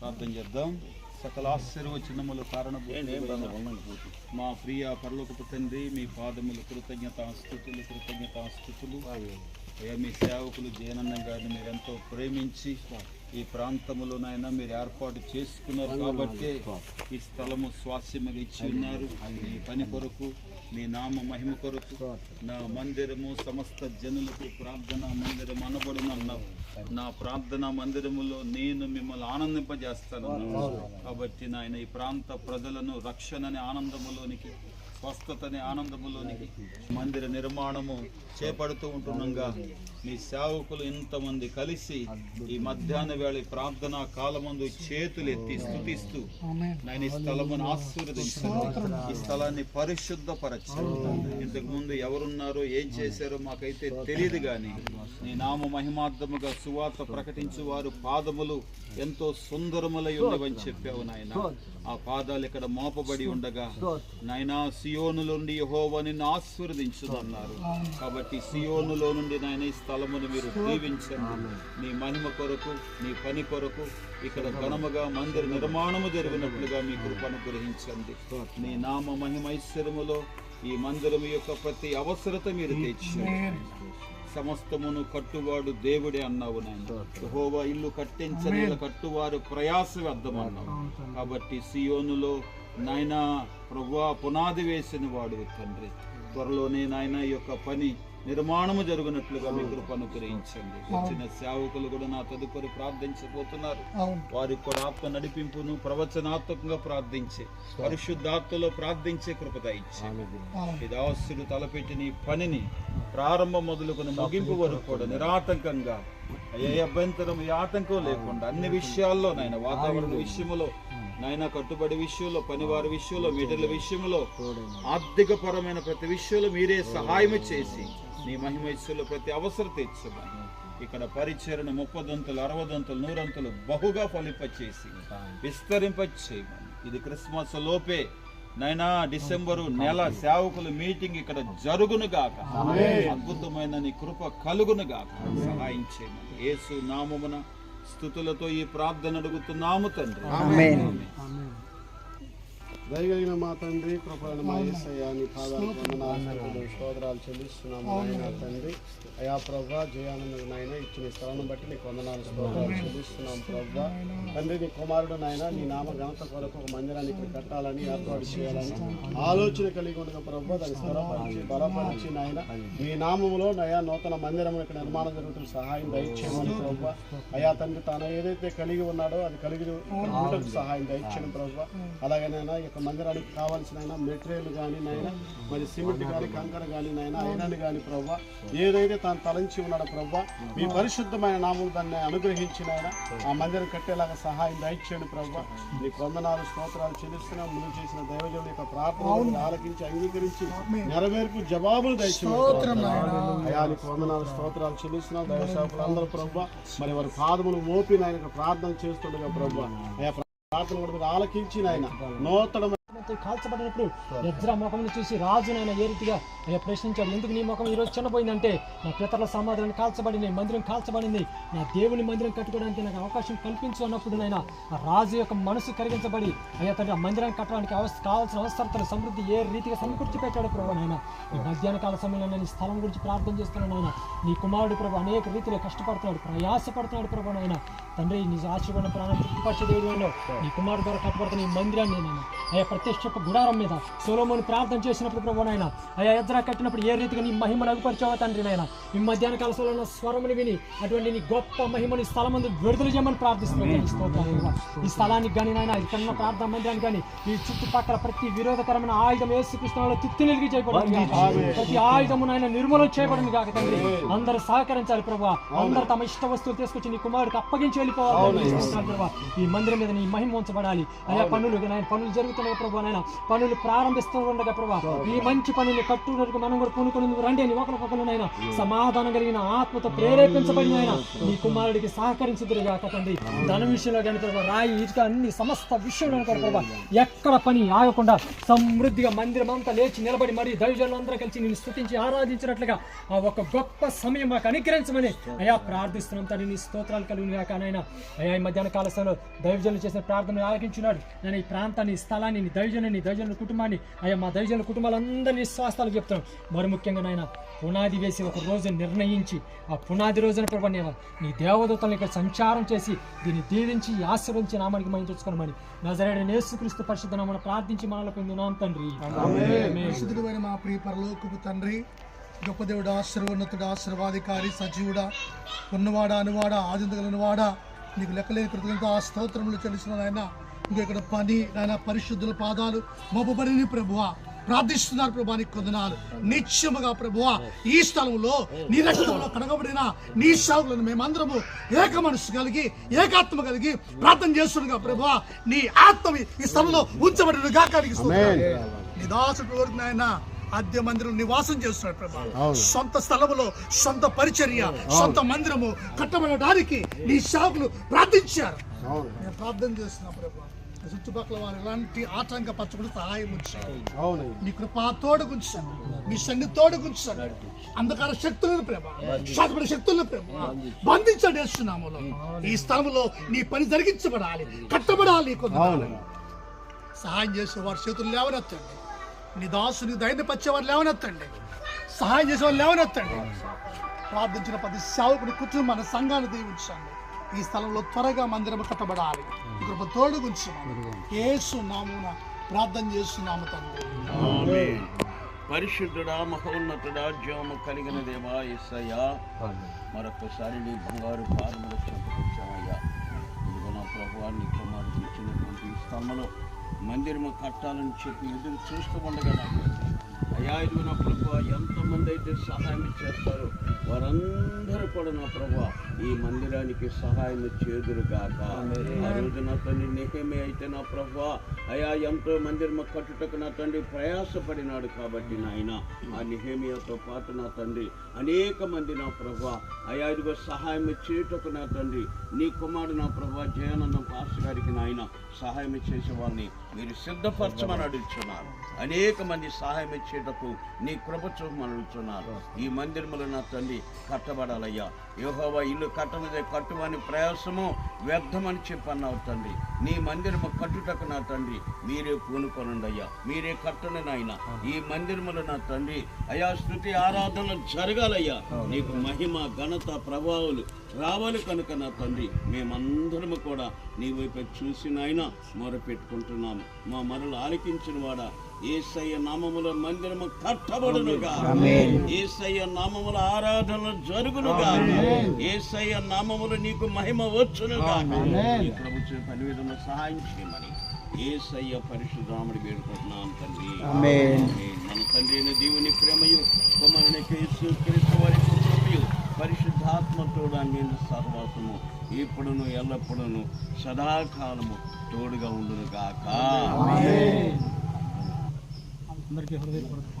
ప్రార్థన చేద్దాం. సకల ఆశీర్వచనములు కారణ మా ప్రియ పరలోకపు తండ్రి మీ పాదములు కృతజ్ఞతాస్థుతులు కృతజ్ఞతాస్థుతులు అయ్యా మీ సేవకులు జయనన్న గారిని మీరు ఎంతో ప్రేమించి ఈ ప్రాంతములోనైనా మీరు ఏర్పాటు చేసుకున్నారు కాబట్టి ఈ స్థలము స్వాస్యముగా ఇచ్చి ఉన్నారు. మీ పని కొరకు మీ నామ మహిమ కొరకు నా మందిరము సమస్త జనులకు ప్రార్థన మందిరం అనబడిన అన్నావు. నా ప్రార్థన మందిరములో నేను మిమ్మల్ని ఆనందింపజేస్తాను కాబట్టి నాయన ఈ ప్రాంత ప్రజలను రక్షణని ఆనందములోనికి స్వస్థతని ఆనందములోనికి మందిర నిర్మాణము చేపడుతూ ఉంటుండగా మీ సేవకులు ఇంతమంది కలిసి ఈ మధ్యాహ్న వేళ ప్రార్థనా కాలమందు చేతులు ఎత్తి స్థుతిస్తూ నేను ఈ స్థలమును ఆశీర్వదించాను ఈ స్థలాన్ని పరిశుద్ధపరచాను ఇంతకు ముందు ఎవరున్నారో ఏం చేశారో మాకైతే తెలియదు కానీ నీ నామ మహిమార్థముగా సువార్త ప్రకటించు వారు పాదములు ఎంతో సుందరములై ఉన్నవని చెప్పావు నాయన. ఆ పాదాలు ఇక్కడ మోపబడి ఉండగా నాయనా సియోనులో నుండి యెహోవా నిన్ను ఆశీర్వదించుదన్నారు. కాబట్టి సియోనులో నుండి నాయన ఈ స్థలమును మీరు దీవించండి. నీ మహిమ కొరకు నీ పని కొరకు ఇక్కడ ఘనముగా మందిర నిర్మాణము జరిగినట్లుగా మీ కృపను గ్రహించండి. నీ నామ మహిమైశ్వరములో ఈ మందిరము యొక్క ప్రతి అవసరత మీరు తెచ్చింది సమస్తమును కట్టువాడు దేవుడే అన్నావు నాయన. యెహోవా ఇల్లు కట్టించని కట్టువారు ప్రయాస వ్యర్థమన్నావు. కాబట్టి సియోనులో నాయన ప్రభువా పునాది వేసిన వాడు తండ్రి. త్వరలోనే నాయన ఈ యొక్క పని నిర్మాణము జరుగునట్లుగా మీ కృపను గ్రహించండి వచ్చిన సేవకులు కూడా నా తదుపరి ప్రార్థించబోతున్నారు. వారికి కూడా ఆత్మ నడిపింపును ప్రవచనాత్మకంగా ప్రార్థించే పరిశుద్ధాత్మలో ప్రార్థించే కృప దయచేయండి. ఈ దాసులు తలపెట్టిన ఈ పనిని ప్రారంభం మొదలుకొని ముగింపు వరకు కూడా నిరాటంకంగా ఏ అభ్యంతరం ఏ ఆటంకం లేకుండా అన్ని విషయాల్లో నాయన వాతావరణ విషయంలో నాయన కట్టుబడి విషయంలో పనివారి విషయంలో మీటర్ల విషయంలో ఆర్థిక పరమైన ప్రతి విషయంలో మీరే సహాయం చేసి నీ మహిమైశ్వర్లో ప్రతి అవసరం తీర్చమని. ఇక్కడ పరిచరణ ముప్పదంతులు అరవదంతులు నూరంతులు బహుగా ఫలింపచేసి విస్తరింపచేయమని. ఇది క్రిస్మస్ లోపే. నైనా డిసెంబరు నెల సేవకుల మీటింగ్ ఇక్కడ జరుగును గాక అద్భుతమైన నీ కృప కలుగును గాక సహాయం చేయమని. యేసు నామమున స్థుతులతో ఈ ప్రార్థన అడుగుతున్నాము తండ్రి. ఆమేన్. దయగలిగిన మా తండ్రి కృపలను మా యేసయ్య నీ పాదాలు వందనాలు స్తోత్రాలు చెల్లిస్తున్నాము నాయన తండ్రి. అయా ప్రభా జయానంద నాయన ఇచ్చిన స్థలం బట్టి నీకు వందనాలు స్తోత్రాలు చెల్లిస్తున్నాం ప్రభా. తండ్రి నీ కుమారుడు నాయన నీ నామ ఘనత కొరకు ఒక మందిరాన్ని ఇక్కడ కట్టాలని ఏర్పాటు చేయాలని ఆలోచన కలిగి ఉండగా ప్రభా దాన్ని స్థిరపరిచి బలపరిచి నాయన. నీ నామములో నయా నూతన మందిరం ఇక్కడ నిర్మాణం జరుగుతున్న సహాయం దయచేయమని ప్రభా. అయా తండ్రి తాను ఏదైతే కలిగి ఉన్నాడో అది కలిగి సహాయం దయచేయను ప్రభా. అలాగే నాయన ఈ యొక్క మందిరానికి కావాల్సిన మెటీరియల్ కానీ నాయన మరి సిమెంట్ కానీ కంకర కానీ నాయన ఐరన్ కానీ ప్రభా ఏదైతే తాను తలంచి ఉన్నాడో ప్రభా మీ పరిశుద్ధమైన నామం దాన్ని అనుగ్రహించి నాయన ఆ మందిరం కట్టేలాగా సహాయం దయచేయండి ప్రభా నీ వందనాలు స్తోత్రాలు చెల్లిస్తున్నాం. ముందు చేసిన దైవజనుల యొక్క ప్రార్థన ఆలకించి అంగీకరించి నెరవేర్పు జవాబులు దయచేయండి అయా నీకు వందనాలు స్తోత్రాలు చెల్లిస్తున్నాం. దైవ సేవకులు అందరూ ప్రభా మరి వారి పాదములు మోపి నాయన ప్రార్థన చేస్తుండగా అయా ప్రార్థన కూడా ఆలకించి నాయన. నూతన మంత్రి కాల్చబడినప్పుడు ఎజ్రా ముఖంను చూసి రాజు నాయన ఏ రీతిగా అయ్యా ప్రశ్నించాడు. ఎందుకు నీ ముఖం ఈరోజు చిన్నపోయిందంటే నా పితరుల సమాధానం కాల్చబడింది మందిరం కాల్చబడింది. నా దేవుని మందిరం కట్టుకోవడానికి నాకు అవకాశం కల్పించు అన్నప్పుడు నాయన ఆ రాజు యొక్క మనసు కరిగించబడి అయ్యా తండ్రి ఆ మందిరం కట్టడానికి అవస కావాల్సిన అవసరతలు సమృద్ధి ఏ రీతిగా సమకూర్చి పెట్టాడు ప్రభు నాయన. ఈ మధ్యాహ్న కాల సమయంలో నేను ఈ స్థలం గురించి ప్రార్థన చేస్తున్నాను నాయన. నీ కుమారుడు ప్రభు అనేక రీతిలో కష్టపడుతున్నాడు ప్రయాసపడుతున్నాడు ప్రభు నాయన. తండ్రి నీ ఆశీర్వాదం ప్రాణం తృప్తిపరిచే దేవుడిలో నీ కుమారుడు ద్వారా కట్టబడుతున్న ఈ మందిరాన్ని నేను అయ్యా ప్రత్యక్ష గుడారం మీద సోలోమోని ప్రార్థన చేసినప్పుడు ప్రభు నాయన అయ్యా ఎద్రా కట్టినప్పుడు ఏ రీతిగా నీ మహిమను అగుపరిచావా తండ్రి నాయన? ఈ మధ్యాహ్న కాల సమయంలో స్వరముని విని అటువంటి నీ గొప్ప మహిమని స్థలం ముందు విడుదల చేయమని ప్రార్థిస్తున్నాను. ఈ స్థలానికి కానీ నాయన ఇక్కడ ఉన్న ప్రార్థన మందిరానికి కానీ ఈ చుట్టుపక్కల ప్రతి విరోధకరమైన ఆయుధం ఏసుకృష్ణలో తిత్తి నిలిగి చేయబడింది ప్రతి ఆయుధము నాయన నిర్మూలన చేయబడింది కాక తండ్రి. అందరూ సహకరించాలి ప్రభా. అందరూ తమ ఇష్ట వస్తువులు తీసుకొచ్చి నీ కుమారుడికి అప్పగించి వెళ్ళిపోవాలి స్తోత్రాలు ప్రభా. ఈ మందిరం మీద నీ మహిమ ఉంచబడాలి. అయా పనులు పనులు జరుగుతున్నాయి జరుగుతుండగా ప్రభా నాయన. పనులు ప్రారంభిస్తూ ఉండగా ప్రభా ఈ మంచి పనులు కట్టునకు మనం కూడా పూనుకొని రండి అని ఒకరికొకరునైనా సమాధానం కలిగిన ఆత్మతో ప్రేరేపించబడిన ఆయన కుమారుడికి సహకరించుదురుగా తండ్రి. ధన విషయంలో కానీ ప్రభా రాయి ఇటుక అన్ని సమస్త విషయంలో కూడా ప్రభా ఎక్కడ పని ఆగకుండా సమృద్ధిగా మందిరం అంతా లేచి నిలబడి మరి దైవజనులు అందరూ కలిసి నేను స్థుతించి ఆరాధించినట్లుగా ఆ ఒక గొప్ప సమయం మాకు అనుగ్రహించమని అయా ప్రార్థిస్తున్నాం తండ్రి. నీ స్తోత్రాలు కలిగిన కానైనా అయా ఈ మధ్యాహ్న కాల సమయంలో దైవజనులు చేసిన ప్రార్థన ఆలకించున్నాడు నేను ఈ ప్రాంతాన్ని స్థలాన్ని దైవ దైవజను నీ దైవజనుల కుటుంబాన్ని అయ్యా మా దైవజనుల కుటుంబాలందరినీ స్వాస్థాలు చెప్తున్నాం. మరి ముఖ్యంగా నాయన పునాది వేసి ఒక రోజు నిర్ణయించి ఆ పునాది రోజున ప్రభు నీవు నీ దేవదూతలను ఇక్కడ సంచారం చేసి దీన్ని దీవించి ఆశీర్వదించి నామానికి మనం తెచ్చుకోనమని నజరేడ యేసుక్రీస్తు పరిశుద్ధ నామమున ప్రార్థించి మనలో పొందున్నాం తండ్రి. పరిశుద్ధుడైన మా ప్రియ పరలోకపు తండ్రి గొప్ప దేవుడు ఆశీర్వన్నతుడు ఆశీర్వాధికారి సజీవుడా ఉన్నవాడ అనువాడ ఆదిందగలనివాడ నీకు లెక్కలేని కృతజ్ఞత ఆ స్తోత్రములు చెల్లిస్తున్న ఆయన ఇంకా ఇక్కడ పని నాయన పరిశుద్ధుల పాదాలు మోపబడిన ప్రభువా. ప్రార్థిస్తున్నారు ప్రభా నీకు కొందనాలు నిత్యముగా ప్రభువా ఈ స్థలంలో నీ రక్తంలో కడగబడిన నీ సేవకులను మేమందరము ఏక మనసు కలిగి ఏకాత్మ కలిగి ప్రార్థన చేస్తుండగా ప్రభువా నీ ఆత్మ ఈ స్థలంలో ఉంచబడిన గాకానికి నీ దాసుడు వరకు నాయన అద్దె మందిరం నివాసం చేస్తున్నాడు ప్రభా. సొంత స్థలములో సొంత పరిచర్య సొంత మందిరము కట్టబడడానికి నీ సేవకులు ప్రార్థించారు. నేను ప్రార్థన చేస్తున్నా ప్రభా. చుట్టుపక్కల వారు ఎలాంటి ఆటంక పచ్చకుండా సహాయం ఉంచారు. అవును. నీ కృప తోడు గుంచాను నీ సన్ని తోడు గుంచాను అంధకార శక్తులను ప్రేమ శాతపడి శక్తులను ప్రేమ బంధించండి వేస్తున్నాములో ఈ స్థలంలో నీ పని జరిగించబడాలి కట్టబడాలి కొంత సహాయం చేసే వారి చేతులు లేవనెత్తండి. నీ దాసుని ధైర్యపరిచేవారు లేవనెత్తండి. సహాయం చేసేవారు లేవనెత్తండి. ప్రార్థించిన ప్రతి సేవకుడి కుటుంబం మన సంఘాన్ని దీవించండి. ఈ స్థలంలో త్వరగా మందిరం కట్టబడాలి. ఈ కృప తోడు గుంచమని యేసు నామున ప్రార్థన చేస్తున్నాము తండ్రి. పరిశుద్ధుడా మహోన్నతుడా జీవము కలిగిన దేవా ఎస్సయ్యా మరొకసారి నీ బంగారు పాదములు చెంతకొచ్చామయ్యా ఇదిగో నా ప్రభు నీ కుమారుడు ఇచ్చినటువంటి స్థలంలో మందిరము కట్టాలని చెప్పి ఎదురు చూస్తూ ఉండగా నాకు ఇదిగో నా ప్రభు ఎంతమంది అయితే సహాయం చేస్తారో వారందరూ కూడా నా ప్రభు ఈ మందిరానికి సహాయం చేదురుగాక ఆ రోజు నా తండ్రి నిహమే అయితే నా ప్రభు అయా ఎంతో మందిరము కట్టుటకు నా తండ్రి ప్రయాసపడినాడు కాబట్టి నాయన ఆ నిహేమియాతో పాటు నా తండ్రి అనేక మంది నా ప్రభు అయా ఇదిగో సహాయం చేయుటకు నా తండ్రి నీ కుమారుడు నా ప్రభు జయానందం పాస్ గారికి నాయన సహాయం చేసే వాళ్ళని మీరు సిద్ధపరచమని అడుగుతున్నారు అనేక మంది సహాయం ఇచ్చేటకు నీ కృప చూపమని అడుగుతున్నారు ఈ మందిరములు నా తండ్రి కట్టబడాలయ్యా. యోహోవా ఇల్లు కట్టనిదే కట్టువని ప్రయాసము వ్యర్థమని చెప్పన్నావు తండ్రి నీ మందిరము కట్టుటకు నా తండ్రి మీరే పూనుకొనండి అయ్యా మీరే కట్టను నాయన. ఈ మందిరములు నా తండ్రి అయా స్థుతి ఆరాధన జరగాలయ్యా. నీకు మహిమ ఘనత ప్రభావాలు రావాలి కనుక నా తండ్రి మేమందరము కూడా నీ వైపు చూసి నాయన మొరపెట్టుకుంటున్నాము. మా మరలు ఆలకించిన వాడా ఏసయ్య నామముల మందిరము కట్టబడునుగా ఏసయ్య నామముల ఆరాధనలు జరుగునుగా ఏసయ్య నామములు నీకు మహిమ వచ్చునుగా ప్రభుత్వ పని విధంగా సహాయం చేయమని ఏసయ్య పరిశుద్ధాముడి వేడుకుంటున్నాను తండ్రి. మన తండ్రి దేవుని ప్రేమయు కుమారుని యేసు క్రీస్తు వారి కృపయు పరిశుద్ధాత్మతోడు అందిన సహవాసము ఇప్పుడును ఎల్లప్పుడును సదాకాలము తోడుగా ఉండును గాక అందరికీ హృదయపూర్వక